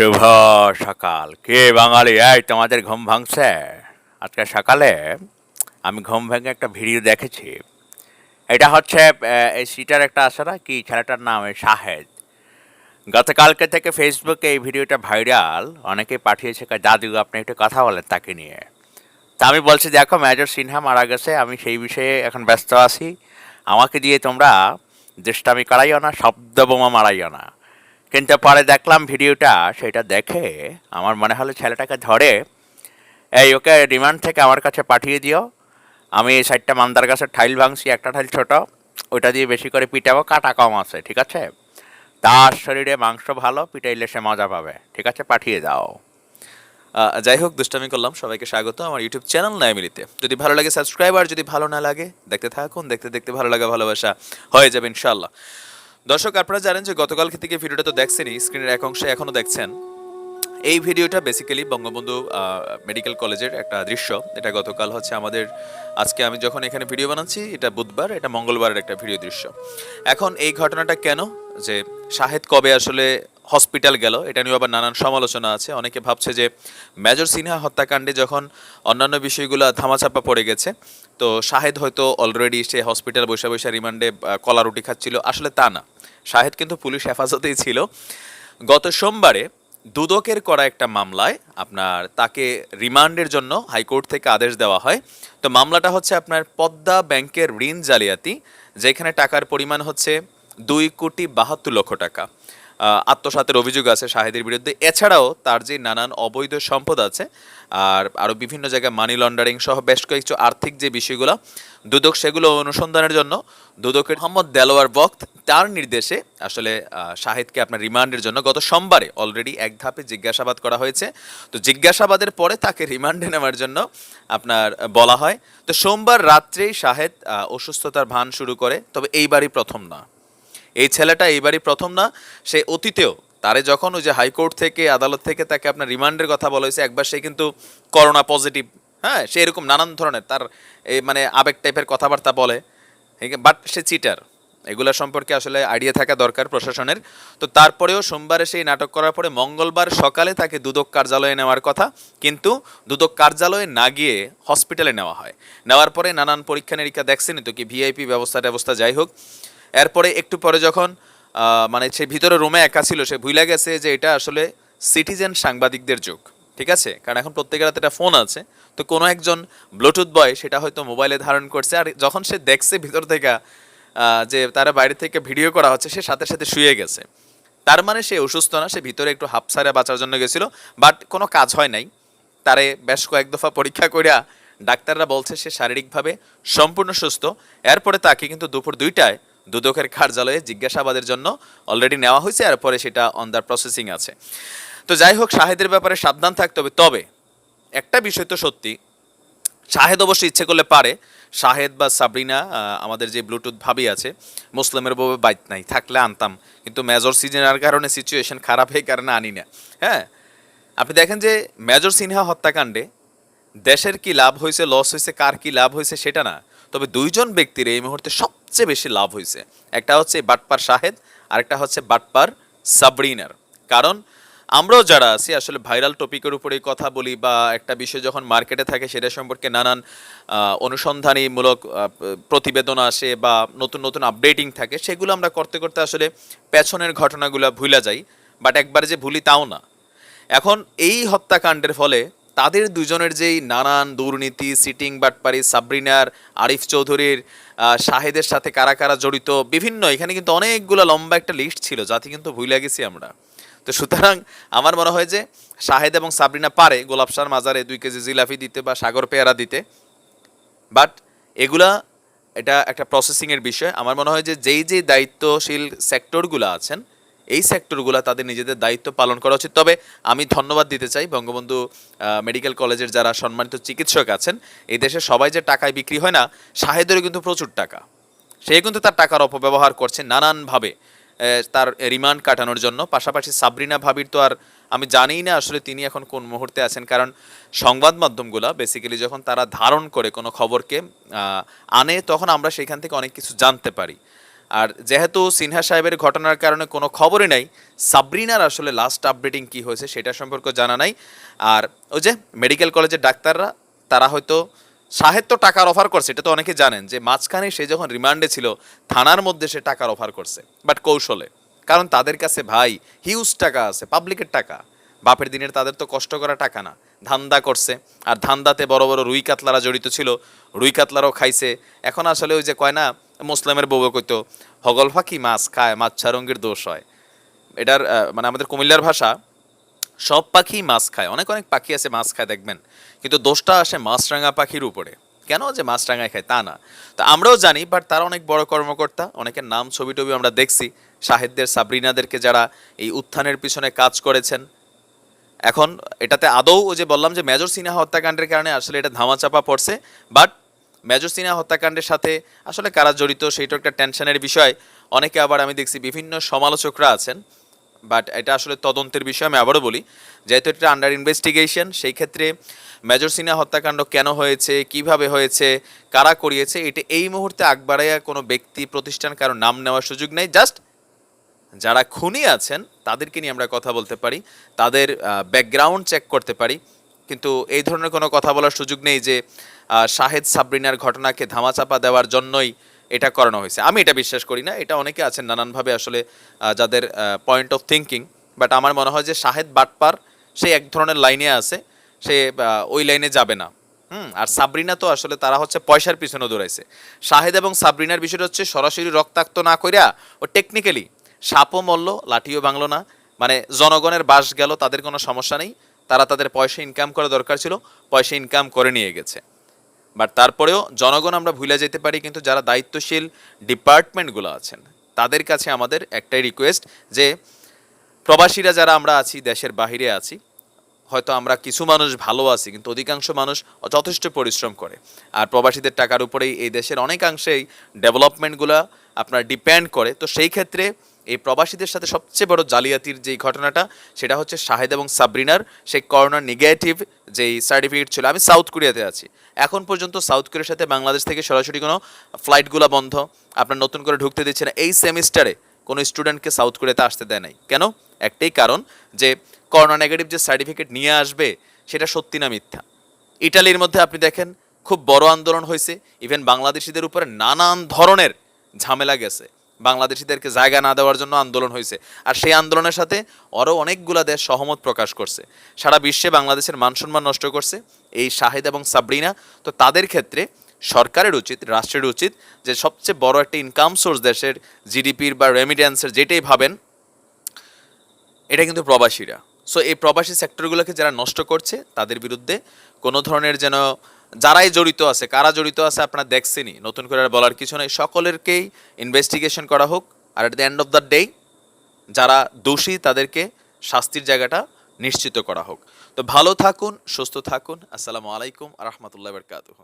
শুভ সকাল। কে বাঙালি? এই, তোমাদের ঘুম ভাঙছে? আজকে সকালে আমি ঘুম ভেঙে একটা ভিডিও দেখেছি। এটা হচ্ছে এই সিটার একটা আছে না? কি ছেলেটার নাম? শাহেদ। গতকালকে থেকে ফেসবুকে এই ভিডিওটা ভাইরাল। অনেকে পাঠিয়েছে দাদু, আপনি একটু কথা বলেন তাকে নিয়ে। তা আমি বলছি, দেখো, মেজর সিনহা মারা গেছে। আমি সেই বিষয়ে এখন ব্যস্ত আছি। আমাকে দিয়ে তোমরা দুষ্টামি করাইও না শব্দ বোমা মারাইও না। কিন্তু পরে দেখলাম ভিডিওটা, সেটা দেখে আমার মনে হলো ছেলেটাকে ধরে, এই, ওকে রিমান্ড থেকে আমার কাছে পাঠিয়ে দিও। আমি এই সাইডটা মান্দার গাছের ঠাইল ভাঙছি, একটা টাইল ছোট, ওইটা দিয়ে বেশি করে পিটাবো, কাটা কম আছে, ঠিক আছে? তার শরীরে মাংস ভালো, পিটাইলে সে মজা পাবে, ঠিক আছে? পাঠিয়ে দাও। যাই হোক, দুষ্টামি করলাম, সবাইকে স্বাগত আমার ইউটিউব চ্যানেল নাইমিলিতে যদি ভালো লাগে সাবস্ক্রাইব আর যদি ভালো না লাগে, দেখতে থাকুন, দেখতে দেখতে ভালো লাগা ভালোবাসা হয়ে যাবে ইনশাল্লাহ দর্শক, আপনারা জানেন যে গতকালকে থেকে ভিডিওটা তো দেখছেনই, স্ক্রিনের এক অংশে এখনও দেখছেন। এই ভিডিওটা বেসিক্যালি বঙ্গবন্ধু মেডিকেল কলেজের একটা দৃশ্য। এটা গতকাল হচ্ছে আমাদের, আজকে আমি যখন এখানে ভিডিও বানাচ্ছি, এটা বুধবার, এটা মঙ্গলবারের একটা ভিডিও দৃশ্য। এখন এই ঘটনাটা কেন? যে শাহেদ কবে আসলে হসপিটাল গেল, এটা নিয়ে আবার নানান সমালোচনা আছে। অনেকে ভাবছে যে মেজর সিনহা হত্যাকাণ্ডে যখন অন্যান্য বিষয়গুলো ধামাচাপা পড়ে গেছে, তো শাহেদ হয়তো অলরেডি সে হসপিটাল বসে বসে রিমান্ডে কলা রুটি খাচ্ছিল। আসলে তা না। শাহেদ কিন্তু পুলিশ হেফাজতেই ছিল। গত সোমবারে দুদকের করা একটা মামলায় আপনার তাকে রিমান্ডের জন্য হাইকোর্ট থেকে আদেশ দেওয়া হয়। তো মামলাটা হচ্ছে আপনার পদ্মা ব্যাংকের ঋণ জালিয়াতি, যেখানে টাকার পরিমাণ হচ্ছে দুই কোটি বাহাত্তর লক্ষ টাকা। আত্মসাতের অভিযোগ আছে শাহেদের বিরুদ্ধে। এছাড়াও তার যে নানান অবৈধ সম্পদ আছে, আর আরও বিভিন্ন জায়গায় মানি লন্ডারিং সহ বেশ কয়েকটি আর্থিক যে বিষয়গুলো, দুদক সেগুলো অনুসন্ধানের জন্য দুদকের মোহাম্মদ দেলোয়ার বক্ত তার নির্দেশে আসলে শাহিদকে আপনার রিমান্ডের জন্য গত সোমবারে অলরেডি এক ধাপে জিজ্ঞাসাবাদ করা হয়েছে। তো জিজ্ঞাসাবাদের পরে তাকে রিমান্ডে নেওয়ার জন্য আপনার বলা হয়। তো সোমবার রাত্রেই শাহেদ অসুস্থতার ভান শুরু করে, তবে এইবারই প্রথম না। এই ছেলেটা এইবারই প্রথম না, সে অতীতেও, তারে যখন ওই যে হাইকোর্ট থেকে, আদালত থেকে তাকে আপনার রিমান্ডের কথা বলা হয়েছে, একবার সে কিন্তু করোনা পজিটিভ হ্যাঁ সে এরকম নানান ধরনের তার মানে আবেগ টাইপের কথাবার্তা বলে বাট সে চিটার এগুলা সম্পর্কে আসলে আইডিয়া থাকা দরকার প্রশাসনের। তো তারপরেও সোমবারে সেই নাটক করার পরে মঙ্গলবার সকালে তাকে দুদক কার্যালয়ে নেওয়ার কথা, কিন্তু দুদক কার্যালয়ে না গিয়ে হসপিটালে নেওয়া হয়। নেওয়ার পরে নানান পরীক্ষা নিরীক্ষা দেখছেনই তো কি ভিআইপি ব্যবস্থা ব্যবস্থা যাই হোক এরপরে একটু পরে যখন মানে সে ভিতরে রুমে একা ছিল, সে ভুলে গেছে যে এটা আসলে সিটিজেন সাংবাদিকদের যুগ, ঠিক আছে? কারণ এখন প্রত্যেকের হাতে একটা ফোন আছে, তো কোনো একজন ব্লুটুথ বয় সেটা হয়তো মোবাইলে ধারণ করছে, আর যখন সে দেখছে ভিতর থেকে যে তারা বাইরে থেকে ভিডিও করা হচ্ছে, সে সাথে সাথে শুয়ে গেছে। তার মানে সে অসুস্থ না, সে ভিতরে একটু হাফ সারে বাঁচার জন্য গেছিল, বাট কোনো কাজ হয় নাই। তারে বেশ কয়েক দফা পরীক্ষা করিয়া ডাক্তাররা বলছে সে শারীরিকভাবে সম্পূর্ণ সুস্থ। এরপরে তাকে কিন্তু দুপুর দুইটায় দুদকের কার্যালয়ে জিজ্ঞাসাবাদের জন্য অলরেডি নেওয়া হয়েছে আর পরে সেটা অন দ্য প্রসেসিং আছে। তো যাই হোক, শাহেদের ব্যাপারে সাবধান থাকতে হবে। তবে একটা বিষয় তো সত্যি, শাহেদ অবশ্যই ইচ্ছে করলে পারে। শাহেদ বা সাবরিনা আমাদের যে ব্লুটুথ ভাবি আছে, মুসলিমের বউ বাইত নাই, থাকলে আনতাম। কিন্তু মেজর সিজনের কারণে সিচুয়েশন খারাপ হয়ে কারণে আনি না। হ্যাঁ আপনি দেখেন যে মেজর সিনহা হত্যাকাণ্ডে দেশের কি লাভ হয়েছে লস হয়েছে, কার কি লাভ হয়েছে সেটা না। তবে দুইজন ব্যক্তির এই মুহূর্তে সবচেয়ে বেশি লাভ হয়েছে। একটা হচ্ছে বাটপার শাহেদ, আরেকটা হচ্ছে বাটপার সাবরিনার। কারণ আমরাও যারা আছি, আসলে ভাইরাল টপিকের উপরে কথা বলি বা একটা বিষয় যখন মার্কেটে থাকে সেটা সম্পর্কে নানান অনুসন্ধানীমূলক প্রতিবেদন আসে বা নতুন নতুন আপডেটিং থাকে, সেগুলো আমরা করতে করতে আসলে পেছনের ঘটনাগুলো ভুলে যাই। বাট একবার যে ভুলি তাও না। এখন এই হত্যাকাণ্ডের ফলে তাদের দুজনের যেই নানান দুর্নীতি সিটিং বাটপারি, সাবরিনার, আরিফ চৌধুরীর শাহেদের সাথে কারা কারা জড়িত, বিভিন্ন, এখানে কিন্তু অনেকগুলো লম্বা একটা লিস্ট ছিল, যাতে কিন্তু ভুলে গেছি আমরা। তো সুতরাং আমার মনে হয় যে শাহেদ এবং সাবরিনা পারে গোলাপসার মাজারে দুই কেজি জিলাফি দিতে বা সাগর পেয়ারা দিতে। বাট এগুলা এটা একটা প্রসেসিংয়ের বিষয়। আমার মনে হয় যে যেই যেই দায়িত্বশীল সেক্টরগুলো আছেন এই সেক্টরগুলো তাদের নিজেদের দায়িত্ব পালন করা উচিত। তবে আমি ধন্যবাদ দিতে চাই বঙ্গবন্ধু মেডিকেল কলেজের যারা সম্মানিত চিকিৎসক আছেন, এই দেশে সবাই যে টাকায় বিক্রি হয় না, শাহেদেরও কিন্তু প্রচুর টাকা। সে কিন্তু তার টাকার অপব্যবহার করছে নানানভাবে তার রিমান্ড কাটানোর জন্য। পাশাপাশি সাবরিনা ভাবির তো আর আমি জানি না আসলে তিনি এখন কোন মুহূর্তে আছেন, কারণ সংবাদ মাধ্যমগুলা বেসিক্যালি যখন তারা ধারণ করে কোনো খবরকে আনে, তখন আমরা সেখান থেকে অনেক কিছু জানতে পারি। আর যেহেতু সিনহা সাহেবের ঘটনার কারণে কোনো খবরই নাই, সাবরিনার আসলে লাস্ট আপডেটিং কি হয়েছে সেটা সম্পর্কে জানা নাই। আর ওই যে মেডিকেল কলেজের ডাক্তাররা, তারা হয়তো সাহেব তো টাকার অফার করছে, এটা তো অনেকে জানেন যে মাঝখানে সে যখন রিমান্ডে ছিল, থানার মধ্যে সে টাকার অফার করছে বাট কৌশলে। কারণ তাদের কাছে ভাই হিউজ টাকা আছে পাবলিকের টাকা। বাপের দিনের তাদের তো কষ্ট করা টাকা না, ধান্দা করছে। আর ধান্দাতে বড় বড় রুই কাতলারা জড়িত ছিল, রুই কাতলারাও খাইছে। এখন আসলে ওই যে কয় না মুসলিমের বউ কইতো, হগল ফাঁকি মাছ খায়, মাছ ছারঙ্গের দোষ হয়। এটার মানে আমাদের কুমিল্লার ভাষা, সব পাখি মাছ খায়। অনেক অনেক পাখি আছে মাছ খায়, দেখবেন। কিন্তু দোষটা আসে মাছরাঙা পাখির উপরে। কেন যে মাছরাঙায় খায় তা না। তো আমরাও জানি বাট তারা অনেক বড় কর্মকর্তা, অনেকের নাম, ছবি টবি আমরা দেখছি। শাহেদদের, সাবরিনাদেরকে যারা এই উত্থানের পিছনে কাজ করেছেন। এখন এটাতে আদৌ যে বললাম যে মেজর সিনহা হত্যাকাণ্ডের কারণে আসলে এটা ধামাচাপা পড়ছে বাট মেজর সিনহা হত্যাকাণ্ডের সাথে আসলে কারা জড়িত সেইটা একটা টেনশনের বিষয়। অনেকে আবার আমি দেখছি বিভিন্ন সমালোচকরা আছেন, বাট এটা আসলে তদন্তের বিষয়, আমি আবারও বলি, যেহেতু এটা আন্ডার ইনভেস্টিগেশন সেই ক্ষেত্রে মেজর সিনহা হত্যাকাণ্ড কেন হয়েছে, কীভাবে হয়েছে, কারা করিয়েছে, এটা এই মুহূর্তে আকবাড়াইয়া কোনো ব্যক্তি, প্রতিষ্ঠান কারও নাম নেওয়ার সুযোগ নেই। জাস্ট যারা খুনি আছেন, তাদেরকে নিয়ে আমরা কথা বলতে পারি, তাদের ব্যাকগ্রাউন্ড চেক করতে পারি। কিন্তু এই ধরনের কোনো কথা বলার সুযোগ নেই যে শাহেদ সাবরিনার ঘটনাকে ধামাচাপা দেওয়ার জন্যই এটা করানো হয়েছে। আমি এটা বিশ্বাস করি না, এটা অনেকে আছেন নানানভাবে আসলে যাদের পয়েন্ট অফ থিঙ্কিং বাট আমার মনে হয় যে শাহেদ বাটপার, সে এক ধরনের লাইনে আছে, সে ওই লাইনে যাবে না। হুম, আর সাবরিনা তো আসলে তারা হচ্ছে পয়সার পিছনে দৌড়াইছে। শাহেদ এবং সাবরিনার বিষয়টা হচ্ছে সরাসরি রক্তাক্ত না কইরা ও টেকনিক্যালি সাপও মরল, লাঠিও ভাঙল না মানে জনগণের বাস গেল, তাদের কোনো সমস্যা নেই। তারা তাদের পয়সা ইনকাম করা দরকার ছিল, পয়সা ইনকাম করে নিয়ে গেছে। বাট তারপরেও জনগণ আমরা ভুলে যেতে পারি, কিন্তু যারা দায়িত্বশীল ডিপার্টমেন্টগুলো আছেন, তাদের কাছে আমাদের একটাই রিকোয়েস্ট যে, প্রবাসীরা যারা আমরা আছি, দেশের বাহিরে আছি, হয়তো আমরা কিছু মানুষ ভালো আছি, কিন্তু অধিকাংশ মানুষ যথেষ্ট পরিশ্রম করে। আর প্রবাসীদের টাকার উপরেই এই দেশের অনেকাংশেই ডেভেলপমেন্টগুলো আপনার ডিপেন্ড করে। তো সেই ক্ষেত্রে এই প্রবাসীদের সাথে সবচেয়ে বড় জালিয়াতির যেই ঘটনাটা, সেটা হচ্ছে শাহেদ এবং সাবরিনার, সেই করোনা নেগেটিভ যেই সার্টিফিকেট ছিল। আমি সাউথ কোরিয়াতে আছি। এখন পর্যন্ত সাউথ কোরিয়ার সাথে বাংলাদেশ থেকে সরাসরি কোনো ফ্লাইটগুলো বন্ধ। আপনার নতুন করে ঢুকতে দিচ্ছে না। এই সেমিস্টারে কোনো স্টুডেন্টকে সাউথ কোরিয়াতে আসতে দেয় নাই। কেন? একটাই কারণ যে করোনা নেগেটিভ যে সার্টিফিকেট নিয়ে আসবে, সেটা সত্যি না মিথ্যা। ইটালির মধ্যে আপনি দেখেন, খুব বড় আন্দোলন হয়েছে। ইভেন বাংলাদেশিদের উপরে নানান ধরনের ঝামেলা গেছে। বাংলাদেশিদেরকে জায়গা না দেওয়ার জন্য আন্দোলন হয়েছে। আর সেই আন্দোলনের সাথে আরও অনেকগুলা দেশ সহমত প্রকাশ করছে। সারা বিশ্বে বাংলাদেশের মান সম্মান নষ্ট করছে এই শাহেদ এবং সাবরিনা। তো তাদের ক্ষেত্রে সরকারের উচিত, রাষ্ট্রের উচিত যে সবচেয়ে বড় একটা ইনকাম সোর্স দেশের জিডিপির বা রেমিডেন্সের যেটাই ভাবেন, এটা কিন্তু প্রবাসীরা। সো এই প্রবাসী সেক্টরগুলোকে যারা নষ্ট করছে, তাদের বিরুদ্ধে কোনো ধরনের যেন যারাই জড়িত আছে, কারা জড়িত আছে আপনারা দেখছেনই। নতুন করে আর বলার কিছু নেই। সকলেরকেই ইনভেস্টিগেশন করা হোক। আর at the end of the day যারা দোষী, তাদেরকে শাস্তির জায়গাটা নিশ্চিত করা হোক। তো ভালো থাকুন, সুস্থ থাকুন। আসসালামু আলাইকুম রহমতুল্লাহ বরকাতুহ।